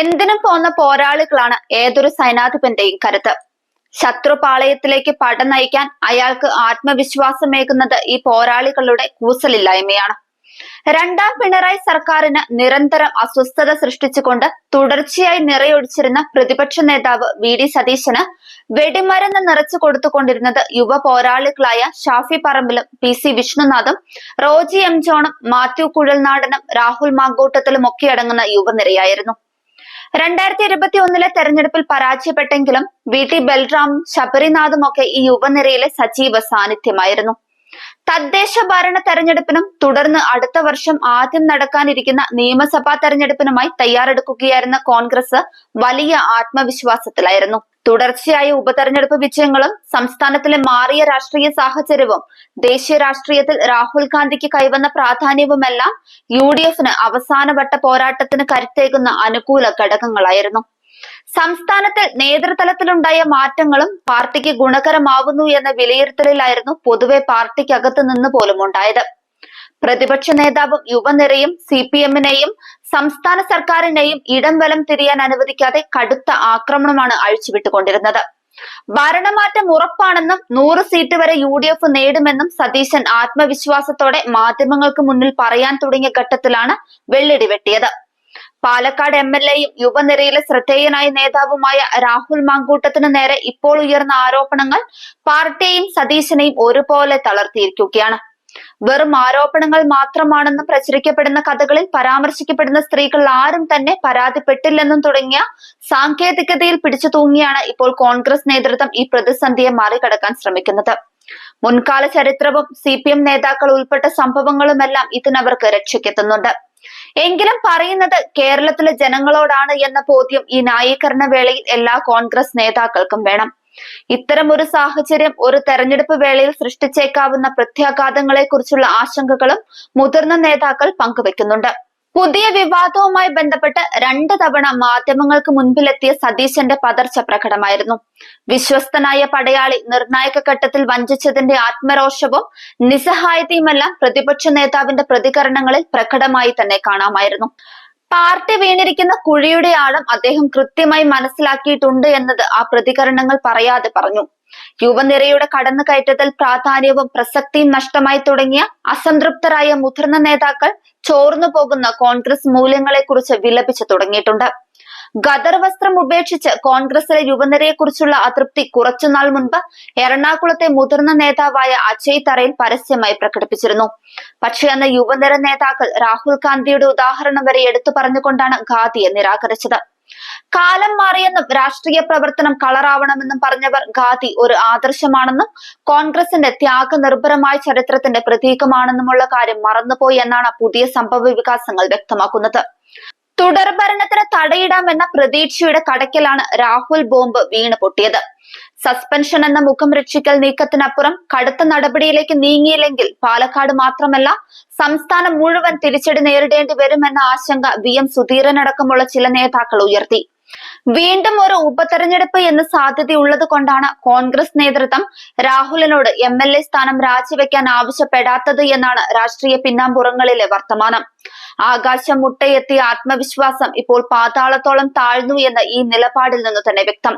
എന്തിനും പോന്ന പോരാളികളാണ് ഏതൊരു സൈനാധിപന്റെയും കരുത്ത്. ശത്രുപാളയത്തിലേക്ക് പട നയിക്കാൻ അയാൾക്ക് ആത്മവിശ്വാസമേകുന്നത് ഈ പോരാളികളുടെ കൂസലില്ലായ്മയാണ്. രണ്ടാം പിണറായി സർക്കാരിന് നിരന്തരം അസ്വസ്ഥത സൃഷ്ടിച്ചുകൊണ്ട് തുടർച്ചയായി നിറയൊഴിച്ചിരുന്ന പ്രതിപക്ഷ നേതാവ് വി. ഡി. സതീശന് വെടിമരുന്ന് നിറച്ചു കൊടുത്തുകൊണ്ടിരുന്നത് യുവ പോരാളികളായ ഷാഫി പറമ്പിലും പി. സി. വിഷ്ണുനാഥും റോജി എം. ജോണും മാത്യു കുഴൽനാടനും രാഹുൽ മാങ്കൂട്ടത്തിലും ഒക്കെ അടങ്ങുന്ന യുവനിരയായിരുന്നു. രണ്ടായിരത്തി ഇരുപത്തി ഒന്നിലെ തെരഞ്ഞെടുപ്പിൽ പരാജയപ്പെട്ടെങ്കിലും വി ടി ബൽറാം ശബരിനാഥും ഒക്കെ ഈ യുവനിരയിലെ സജീവ സാന്നിധ്യമായിരുന്നു. തദ്ദേശ ഭരണ തെരഞ്ഞെടുപ്പിനും തുടർന്ന് അടുത്ത വർഷം ആദ്യം നടക്കാനിരിക്കുന്ന നിയമസഭാ തെരഞ്ഞെടുപ്പിനുമായി തയ്യാറെടുക്കുകയായിരുന്ന കോൺഗ്രസ് വലിയ ആത്മവിശ്വാസത്തിലായിരുന്നു. തുടർച്ചയായ ഉപതെരഞ്ഞെടുപ്പ് വിജയങ്ങളും സംസ്ഥാനത്തിലെ മാറിയ രാഷ്ട്രീയ സാഹചര്യവും ദേശീയ രാഷ്ട്രീയത്തിൽ രാഹുൽ ഗാന്ധിക്ക് കൈവന്ന പ്രാധാന്യവുമെല്ലാം യു ഡി എഫിന് അവസാനവട്ട പോരാട്ടത്തിന് കരുത്തേകുന്ന അനുകൂല ഘടകങ്ങളായിരുന്നു. സംസ്ഥാനത്ത് നേതൃതലത്തിലുണ്ടായ മാറ്റങ്ങളും പാർട്ടിക്ക് ഗുണകരമാവുന്നു എന്ന വിലയിരുത്തലിലായിരുന്നു പൊതുവെ പാർട്ടിക്കകത്ത് നിന്ന് പോലും ഉണ്ടായത് പ്രതിപക്ഷ നേതാവും യുവനിരയും സി പി എമ്മിനെയും സംസ്ഥാന സർക്കാരിനെയും ഇടം വലം തിരിയാൻ അനുവദിക്കാതെ കടുത്ത ആക്രമണമാണ് അഴിച്ചുവിട്ടുകൊണ്ടിരുന്നത്. ഭരണമാറ്റം ഉറപ്പാണെന്നും നൂറ് സീറ്റ് വരെ യു ഡി എഫ് നേടുമെന്നും സതീശൻ ആത്മവിശ്വാസത്തോടെ മാധ്യമങ്ങൾക്ക് മുന്നിൽ പറയാൻ തുടങ്ങിയ ഘട്ടത്തിലാണ് വെള്ളിടി വെട്ടിയത് പാലക്കാട് എം എൽ എയും യുവനിരയിലെ ശ്രദ്ധേയനായ നേതാവുമായ രാഹുൽ മാങ്കൂട്ടത്തിനു നേരെ ഇപ്പോൾ ഉയർന്ന ആരോപണങ്ങൾ പാർട്ടിയെയും സതീശനെയും ഒരുപോലെ തളർത്തിയിരിക്കുകയാണ്. വെറും ആരോപണങ്ങൾ മാത്രമാണെന്ന് പ്രചരിക്കപ്പെടുന്ന കഥകളിൽ പരാമർശിക്കപ്പെടുന്ന സ്ത്രീകൾ ആരും തന്നെ പരാതിപ്പെട്ടില്ലെന്നും തുടങ്ങിയ സാങ്കേതികതയിൽ പിടിച്ചു തൂങ്ങിയാണ് ഇപ്പോൾ കോൺഗ്രസ് നേതൃത്വം ഈ പ്രതിസന്ധിയെ മറികടക്കാൻ ശ്രമിക്കുന്നത്. മുൻകാല ചരിത്രവും സി പി എം നേതാക്കൾ ഉൾപ്പെട്ട സംഭവങ്ങളുമെല്ലാം ഇതിനവർക്ക് രക്ഷയ്ക്കെത്തുന്നുണ്ട്. എങ്കിലും പറയുന്നത് കേരളത്തിലെ ജനങ്ങളോടാണ് എന്ന ബോധ്യം ഈ ന്യായീകരണ വേളയിൽ എല്ലാ കോൺഗ്രസ് നേതാക്കൾക്കും വേണം. ഇത്തരം ഒരു സാഹചര്യം ഒരു തെരഞ്ഞെടുപ്പ് വേളയിൽ സൃഷ്ടിച്ചേക്കാവുന്ന പ്രത്യാഘാതങ്ങളെ കുറിച്ചുള്ള ആശങ്കകളും മുതിർന്ന നേതാക്കൾ പങ്കുവെക്കുന്നുണ്ട്. പുതിയ വിവാദവുമായി ബന്ധപ്പെട്ട് രണ്ട് തവണ മാധ്യമങ്ങൾക്ക് മുൻപിലെത്തിയ സതീശന്റെ പതർച്ച പ്രകടമായിരുന്നു. വിശ്വസ്തനായ പടയാളി നിർണായക ഘട്ടത്തിൽ വഞ്ചിച്ചതിന്റെ ആത്മരോഷവും നിസ്സഹായതയുമെല്ലാം പ്രതിപക്ഷ നേതാവിന്റെ പ്രതികരണങ്ങളിൽ പ്രകടമായി തന്നെ കാണാമായിരുന്നു. പാർട്ടി വീണിരിക്കുന്ന കുഴിയുടെ ആഴം അദ്ദേഹം കൃത്യമായി മനസ്സിലാക്കിയിട്ടുണ്ട് എന്നത് ആ പ്രതികരണങ്ങൾ പറയാതെ പറഞ്ഞു. യുവനിരയുടെ കടന്നുകയറ്റത്തിൽ പ്രാധാന്യവും പ്രസക്തിയും നഷ്ടമായി തുടങ്ങിയ അസംതൃപ്തരായ മുതിർന്ന നേതാക്കൾ ചോർന്നു പോകുന്ന കോൺഗ്രസ് മൂല്യങ്ങളെക്കുറിച്ച് വിലപിച്ചു തുടങ്ങിയിട്ടുണ്ട്. ഗദർ വസ്ത്രം ഉപേക്ഷിച്ച് കോൺഗ്രസിലെ യുവനിരയെക്കുറിച്ചുള്ള അതൃപ്തി കുറച്ചുനാൾ മുൻപ് എറണാകുളത്തെ മുതിർന്ന നേതാവായ അജയ് തറയിൽ പരസ്യമായി പ്രകടിപ്പിച്ചിരുന്നു. പക്ഷേ അന്ന് യുവനിര നേതാക്കൾ രാഹുൽ ഗാന്ധിയുടെ ഉദാഹരണം വരെ എടുത്തു പറഞ്ഞുകൊണ്ടാണ് ഖാദിയെ നിരാകരിച്ചത്. കാലം മാറിയെന്നും രാഷ്ട്രീയ പ്രവർത്തനം കളറാവണമെന്നും പറഞ്ഞവർ ഖാദി ഒരു ആദർശമാണെന്നും കോൺഗ്രസിന്റെ ത്യാഗനിർഭരമായ ചരിത്രത്തിന്റെ പ്രതീകമാണെന്നുമുള്ള കാര്യം മറന്നുപോയി എന്നാണ് പുതിയ സംഭവ വ്യക്തമാക്കുന്നത്. തുടർഭരണത്തിന് തടയിടാമെന്ന പ്രതീക്ഷയുടെ കടക്കലാണ് രാഹുൽ ബോംബ് വീണ് പൊട്ടിയത്. സസ്പെൻഷൻ എന്ന മുഖം രക്ഷിക്കൽ നീക്കത്തിനപ്പുറം കടുത്ത നടപടിയിലേക്ക് നീങ്ങിയില്ലെങ്കിൽ പാലക്കാട് മാത്രമല്ല സംസ്ഥാനം മുഴുവൻ തിരിച്ചടി നേരിടേണ്ടി വരുമെന്ന ആശങ്ക വി. എം. സുധീരനടക്കമുള്ള ചില നേതാക്കൾ ഉയർത്തി. വീണ്ടും ഒരു ഉപതെരഞ്ഞെടുപ്പ് എന്ന് സാധ്യതയുള്ളത് കൊണ്ടാണ് കോൺഗ്രസ് നേതൃത്വം രാഹുലിനോട് എം എൽ എ സ്ഥാനം രാജിവെക്കാൻ ആവശ്യപ്പെടാത്തത് എന്നാണ് രാഷ്ട്രീയ പിന്നാമ്പുറങ്ങളിലെ വർത്തമാനം. ആകാശം മുട്ടയെത്തിയ ആത്മവിശ്വാസം ഇപ്പോൾ പാതാളത്തോളം താഴ്ന്നു എന്ന ഈ നിലപാടിൽ നിന്ന് തന്നെ വ്യക്തം.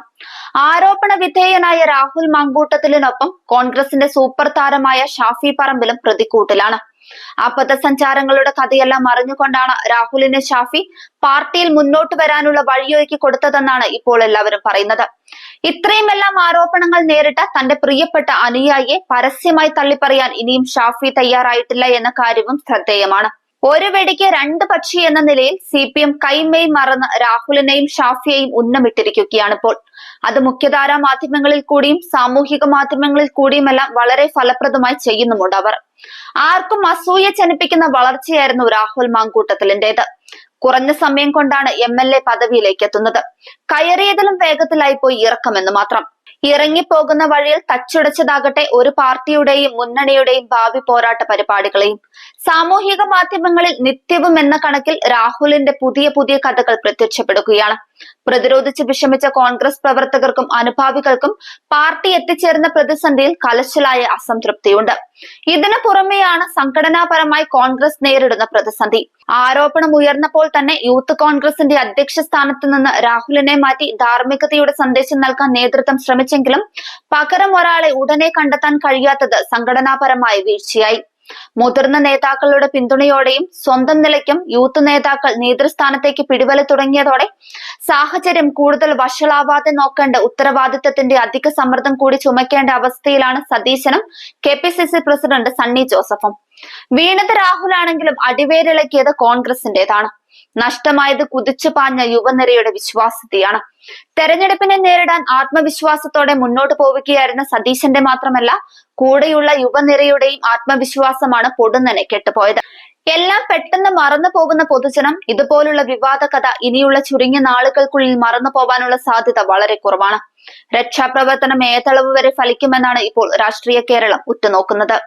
ആരോപണ വിധേയനായ രാഹുൽ മങ്കൂട്ടത്തിലിനൊപ്പം കോൺഗ്രസിന്റെ സൂപ്പർ താരമായ ഷാഫി പറമ്പിലും പ്രതിക്കൂട്ടിലാണ്. ആ പഥസഞ്ചാരങ്ങളുടെ കഥയെല്ലാം അറിഞ്ഞുകൊണ്ടാണ് രാഹുലിന് ഷാഫി പാർട്ടിയിൽ മുന്നോട്ട് വരാനുള്ള വഴിയൊരുക്കി കൊടുത്തതെന്നാണ് ഇപ്പോൾ എല്ലാവരും പറയുന്നത്. ഇത്രയുമെല്ലാം ആരോപണങ്ങൾ നേരിട്ട തന്റെ പ്രിയപ്പെട്ട അനുയായിയെ പരസ്യമായി തള്ളിപ്പറയാൻ ഇനിയും ഷാഫി തയ്യാറായിട്ടില്ല എന്ന കാര്യവും ശ്രദ്ധേയമാണ്. ഒരു വെടിക്ക് രണ്ട് പക്ഷി എന്ന നിലയിൽ സി പി എം കൈമേ മറന്ന് രാഹുലിനെയും ഷാഫിയെയും ഉന്നമിട്ടിരിക്കുകയാണ് ഇപ്പോൾ അത് മുഖ്യധാരാ മാധ്യമങ്ങളിൽ കൂടിയും സാമൂഹിക മാധ്യമങ്ങളിൽ കൂടിയുമെല്ലാം വളരെ ഫലപ്രദമായി ചെയ്യുന്നുമുണ്ട് അവർ. ആർക്കും അസൂയ ജനിപ്പിക്കുന്ന വളർച്ചയായിരുന്നു രാഹുൽ മാങ്കൂട്ടത്തിലിന്റേത് കുറഞ്ഞ സമയം കൊണ്ടാണ് എം എൽ എ പദവിയിലേക്ക് എത്തുന്നത്. കയറിയതിലും വേഗത്തിലായി പോയി ഇറക്കമെന്ന് മാത്രം. ഇറങ്ങിപ്പോകുന്ന വഴിയിൽ തച്ചുടച്ചതാകട്ടെ ഒരു പാർട്ടിയുടെയും മുന്നണിയുടെയും ഭാവി പോരാട്ട പരിപാടികളെയും. സാമൂഹിക മാധ്യമങ്ങളിൽ നിത്യവും എന്ന കണക്കിൽ രാഹുലിന്റെ പുതിയ പുതിയ കഥകൾ പ്രത്യക്ഷപ്പെടുകയാണ്. പ്രതിരോധിച്ച് വിഷമിച്ച കോൺഗ്രസ് പ്രവർത്തകർക്കും അനുഭാവികൾക്കും പാർട്ടി എത്തിച്ചേർന്ന പ്രതിസന്ധിയിൽ കലശലായ അസംതൃപ്തിയുണ്ട്. ഇതിനു പുറമെയാണ് സംഘടനാപരമായി കോൺഗ്രസ് നേരിടുന്ന പ്രതിസന്ധി. ആരോപണം ഉയർന്നപ്പോൾ തന്നെ യൂത്ത് കോൺഗ്രസിന്റെ അധ്യക്ഷ സ്ഥാനത്ത് നിന്ന് രാഹുലിനെ മാറ്റി ധാർമ്മികതയുടെ സന്ദേശം നൽകാൻ നേതൃത്വം ശ്രമിച്ചെങ്കിലും പകരം ഒരാളെ ഉടനെ കണ്ടെത്താൻ കഴിയാത്തത് സംഘടനാപരമായ വീഴ്ചയായി. മുതിർന്ന നേതാക്കളുടെ പിന്തുണയോടെയും സ്വന്തം നിലയ്ക്കും യൂത്ത് നേതാക്കൾ നേതൃസ്ഥാനത്തേക്ക് പിടിവലി തുടങ്ങിയതോടെ സാഹചര്യം കൂടുതൽ വഷളാവാതെ നോക്കേണ്ട ഉത്തരവാദിത്തത്തിന്റെ അധിക സമ്മർദ്ദം കൂടി ചുമക്കേണ്ട അവസ്ഥയിലാണ് സതീശനും K P C C president Sunny ജോസഫും. വീണത് രാഹുലാണെങ്കിലും അടിവേരിളക്കിയത് കോൺഗ്രസിന്റേതാണ് നഷ്ടമായത് കുതിച്ചു പാഞ്ഞ യുവനിരയുടെ വിശ്വാസ്യതയാണ് തെരഞ്ഞെടുപ്പിനെ നേരിടാൻ ആത്മവിശ്വാസത്തോടെ മുന്നോട്ട് പോവുകയായിരുന്ന സതീശന്റെ മാത്രമല്ല കൂടെയുള്ള യുവനിരയുടെയും ആത്മവിശ്വാസമാണ് പൊടുന്നനെ കെട്ടുപോയത്. എല്ലാം പെട്ടെന്ന് മറന്നു പോകുന്ന പൊതുജനം ഇതുപോലുള്ള വിവാദ കഥ ഇനിയുള്ള ചുരുങ്ങിയ നാളുകൾക്കുള്ളിൽ മറന്നു പോകാനുള്ള സാധ്യത വളരെ കുറവാണ്. രക്ഷാപ്രവർത്തനം ഏതളവ് വരെ ഫലിക്കുമെന്നാണ് ഇപ്പോൾ രാഷ്ട്രീയ കേരളം ഉറ്റുനോക്കുന്നത്.